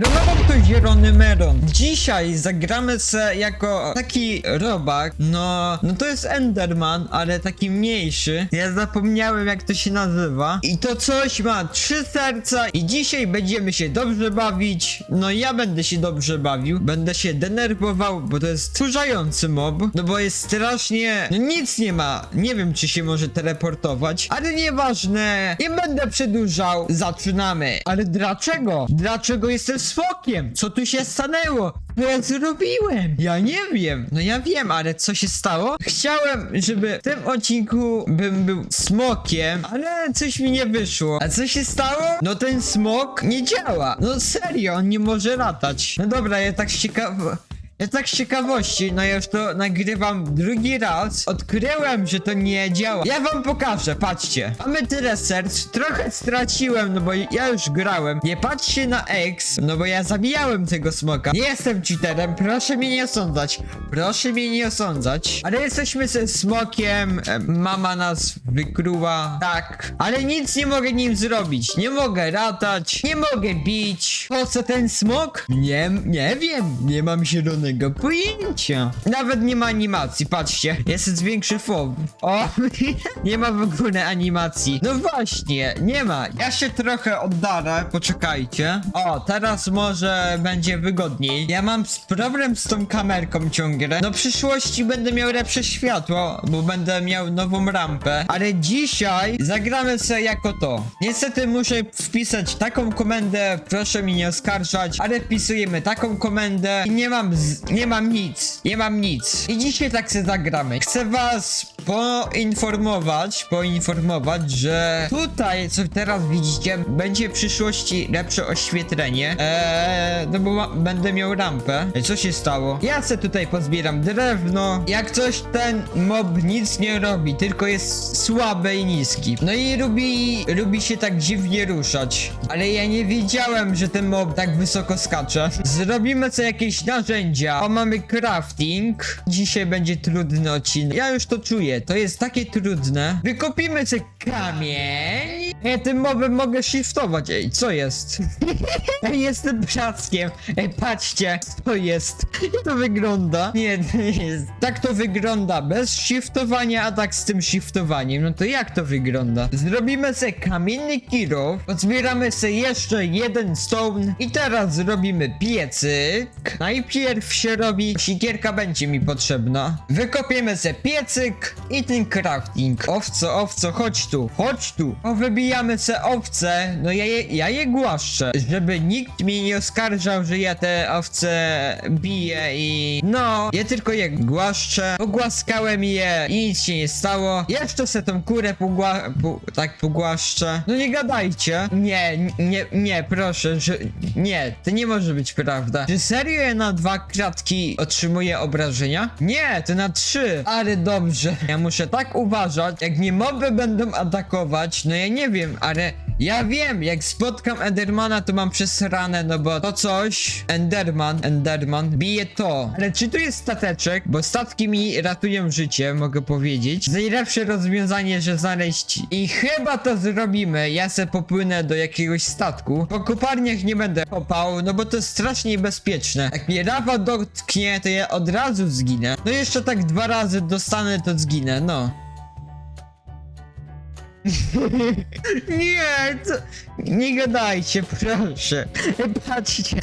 Romagon to zielony meron. Dzisiaj zagramy se jako taki robak. No, no to jest Enderman, ale taki mniejszy. Ja zapomniałem jak to się nazywa. I to coś ma trzy serca i dzisiaj będziemy się dobrze bawić. No ja będę się dobrze bawił. Będę się denerwował, bo to jest wkurzający mob. No bo jest strasznie... No nic nie ma. Nie wiem czy się może teleportować, ale nieważne. Nie będę przedłużał. Zaczynamy. Ale dlaczego? Dlaczego jestem smokiem? Co tu się stanęło? Co ja zrobiłem? Ja nie wiem. No ja wiem, ale co się stało? Chciałem, żeby w tym odcinku bym był smokiem, ale coś mi nie wyszło. A co się stało? No ten smok nie działa. No serio, on nie może latać. No dobra, ja tak z. Ja tak z ciekawości, no ja już to nagrywam drugi raz. Odkryłem, że to nie działa. Ja wam pokażę, patrzcie. Mamy tyle serc, trochę straciłem, no bo ja już grałem. Nie patrzcie na X, no bo ja zabijałem tego smoka. Nie jestem cheaterem, proszę mnie nie osądzać. Proszę mnie nie osądzać. Ale jesteśmy ze smokiem, e, mama nas wykruła. Tak, ale nic nie mogę nim zrobić. Nie mogę latać, nie mogę bić. Po co ten smok? Nie, nie wiem, nie mam zielonego pojęcia. Nawet nie ma animacji, patrzcie. Jest większy fob. O, nie ma w ogóle animacji. No właśnie, nie ma. Ja się trochę oddalę, poczekajcie. O, teraz może będzie wygodniej. Ja mam problem z tą kamerką ciągle. No w przyszłości będę miał lepsze światło, bo będę miał nową rampę. Ale dzisiaj zagramy sobie jako to. Niestety muszę wpisać taką komendę, proszę mi nie oskarżać, ale wpisujemy taką komendę i nie mam nie mam nic, nie mam nic. I dzisiaj tak sobie zagramy. Chcę was poinformować, poinformować, że tutaj, co teraz widzicie, będzie w przyszłości lepsze oświetlenie. Eee, no bo będę miał rampę. Co się stało? Ja se tutaj pozbieram drewno. Jak coś, ten mob nic nie robi, tylko jest słaby i niski. No i lubi, lubi się tak dziwnie ruszać. Ale ja nie wiedziałem, że ten mob tak wysoko skacze. Zrobimy sobie jakieś narzędzia. O, mamy crafting. Dzisiaj będzie trudny odcinek. Ja już to czuję. To jest takie trudne. Wykopimy sobie kamień. Ja tym mobem mogę shiftować. Ej, co jest? Ej, jestem brzaskiem. Ej, patrzcie, co jest. Jak to wygląda? Nie, nie jest. Tak to wygląda bez shiftowania, a tak z tym shiftowaniem. No to jak to wygląda? Zrobimy sobie kamienny kilo, pozbieramy sobie jeszcze jeden stone i teraz zrobimy piecyk. Najpierw się robi, sikierka będzie mi potrzebna. Wykopiemy sobie piecyk i ten crafting. Owco, owco, chodź tu, chodź tu. O, wybijamy se owce, no ja je, ja je głaszczę, żeby nikt mnie nie oskarżał, że ja te owce biję i... No, ja tylko je głaszczę, pogłaskałem je i nic się nie stało. Jeszcze se tą kurę pogła... Po, tak pogłaszczę. No nie gadajcie. Nie, nie, nie, proszę, że... Nie, to nie może być prawda. Czy serio ja na dwa kratki otrzymuję obrażenia? Nie, to na trzy. Ale dobrze. Ja muszę tak uważać, jak mnie moby będą atakować, no ja nie wiem, ale ja wiem, jak spotkam Endermana, to mam przesrane, no bo to coś, Enderman, Enderman, bije to. Ale czy tu jest stateczek? Bo statki mi ratują życie, mogę powiedzieć. Najlepsze rozwiązanie, że znaleźć i chyba to zrobimy. Ja se popłynę do jakiegoś statku. Po kopalniach nie będę kopał, no bo to jest strasznie niebezpieczne. Jak mnie lawa dotknie, to ja od razu zginę. No jeszcze tak dwa razy dostanę, to zginę, no. Nie, to... nie gadajcie, proszę. Patrzcie,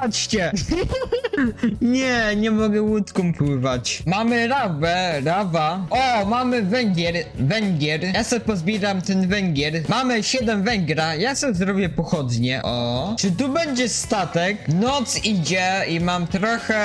patrzcie. Nie, nie mogę łódką pływać. Mamy rawę, rawa. O, mamy węgier, węgier. Ja sobie pozbieram ten węgier. Mamy 7 węgra, ja sobie zrobię pochodnie. O, czy tu będzie statek? Noc idzie i mam trochę,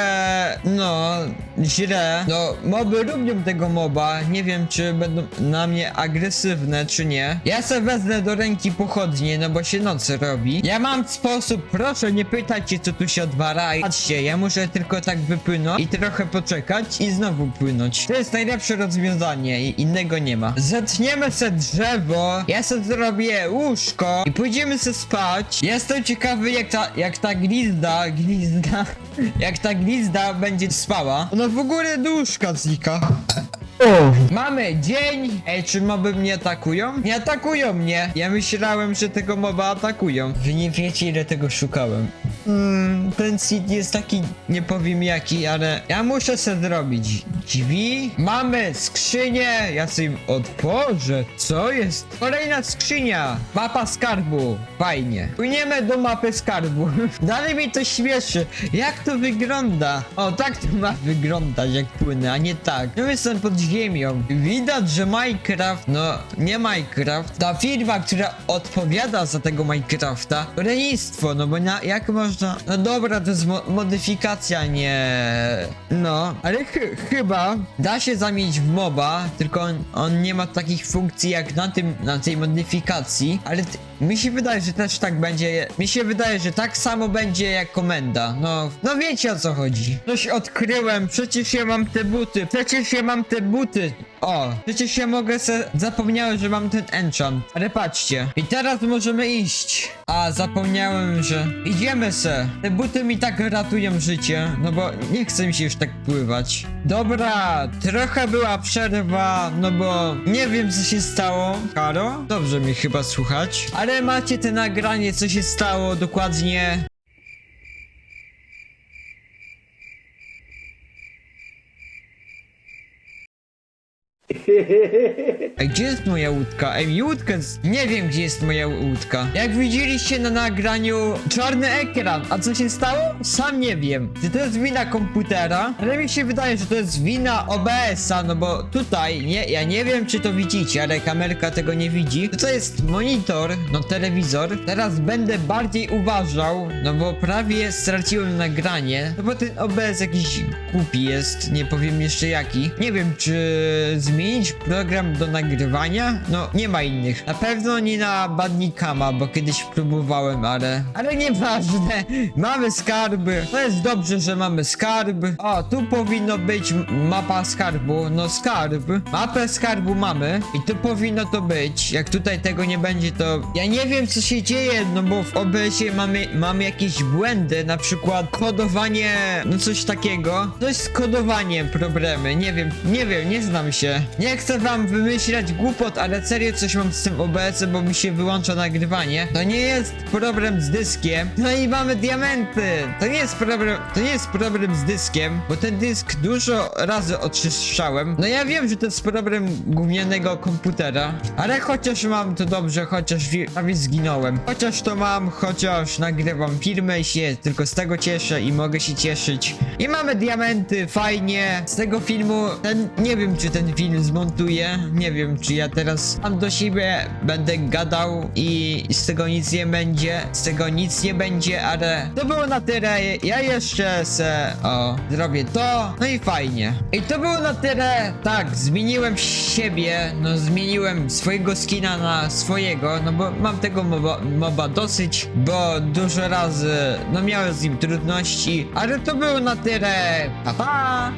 no, źle. No, moby lubią tego moba. Nie wiem, czy będą na mnie agresywne, czy nie. Ja sobie wezmę do ręki pochodnie, no bo się noc robi. Ja mam sposób, proszę nie pytajcie, co tu się odwala. Patrzcie, ja muszę tylko tak wypłynąć i trochę poczekać i znowu płynąć. To jest najlepsze rozwiązanie i innego nie ma. Zetniemy se drzewo, ja sobie zrobię łóżko i pójdziemy se spać. Jestem ciekawy, jak ta, jak ta glizda, glizda, jak ta glizda będzie spała. Ona w ogóle łóżka znika. Mamy dzień. Ej, czy moby mnie atakują? Nie atakują mnie. Ja myślałem, że tego moba atakują. Wy nie wiecie, ile tego szukałem. Mm, ten seed jest taki, nie powiem jaki, ale ja muszę se zrobić drzwi. Mamy skrzynię. Ja sobie otworzę. Co jest? Kolejna skrzynia. Mapa skarbu. Fajnie. Płyniemy do mapy skarbu. Dalej mnie to śmieszy. Jak to wygląda? O, tak to ma wyglądać, jak płynę, a nie tak. No jestem pod ziemią. Widać, że Minecraft, no nie Minecraft, ta firma, która odpowiada za tego Minecrafta, to no bo na, jak można... No dobra, to jest mo modyfikacja, nie... No, ale chy chyba da się zamienić w moba, tylko on, on nie ma takich funkcji jak na tym, na tej modyfikacji, ale mi się wydaje, że też tak będzie, mi się wydaje, że tak samo będzie jak komenda, no, no wiecie o co chodzi. Coś odkryłem, przecież ja mam te buty, przecież ja mam te buty. O, przecież ja mogę se, zapomniałem, że mam ten enchant, ale patrzcie. I teraz możemy iść. A, zapomniałem, że idziemy se. Te buty mi tak ratują życie, no bo nie chce mi się już tak pływać. Dobra, trochę była przerwa, no bo nie wiem co się stało. Karo? Dobrze mi chyba słuchać. Ale macie te nagranie, co się stało dokładnie. Ej, gdzie jest moja łódka? Ej, łódkę. Nie wiem, gdzie jest moja łódka. Jak widzieliście na nagraniu, czarny ekran. A co się stało? Sam nie wiem. Czy to jest wina komputera? Ale mi się wydaje, że to jest wina OBS-a, no bo tutaj, nie, ja nie wiem, czy to widzicie, ale kamerka tego nie widzi. To jest monitor, no telewizor. Teraz będę bardziej uważał, no bo prawie straciłem nagranie. No bo ten OBS jakiś głupi jest, nie powiem jeszcze jaki. Nie wiem, czy zmienić program do nagrywania? No, nie ma innych. Na pewno nie na Badnikama, bo kiedyś próbowałem, ale... Ale nieważne. Mamy skarby. To jest dobrze, że mamy skarby. O, tu powinno być mapa skarbu. No, skarb. Mapę skarbu mamy. I tu powinno to być. Jak tutaj tego nie będzie, to... Ja nie wiem, co się dzieje, no bo w OBS-ie mamy, mamy jakieś błędy, na przykład kodowanie, no coś takiego. Coś z kodowaniem problemy, nie wiem, nie wiem, nie znam się. Nie chcę wam wymyślać głupot, ale serio coś mam z tym OBS-em, bo mi się wyłącza nagrywanie. To nie jest problem z dyskiem. No i mamy diamenty. To nie jest problem, to nie jest problem z dyskiem, bo ten dysk dużo razy oczyszczałem. No ja wiem, że to jest problem gównianego komputera, ale chociaż mam to dobrze, chociaż wi- prawie zginąłem. Chociaż to mam, chociaż nagrywam filmy i się tylko z tego cieszę i mogę się cieszyć. I mamy diamenty, fajnie. Z tego filmu, ten, nie wiem czy ten zmontuję, nie wiem czy ja teraz sam do siebie będę gadał i z tego nic nie będzie, z tego nic nie będzie, ale to było na tyle. Ja jeszcze se, o, zrobię to, no i fajnie. I to było na tyle, tak, zmieniłem siebie, no zmieniłem swojego skina na swojego, no bo mam tego moba, moba dosyć, bo dużo razy, no miałem z nim trudności, ale to było na tyle. Pa, pa!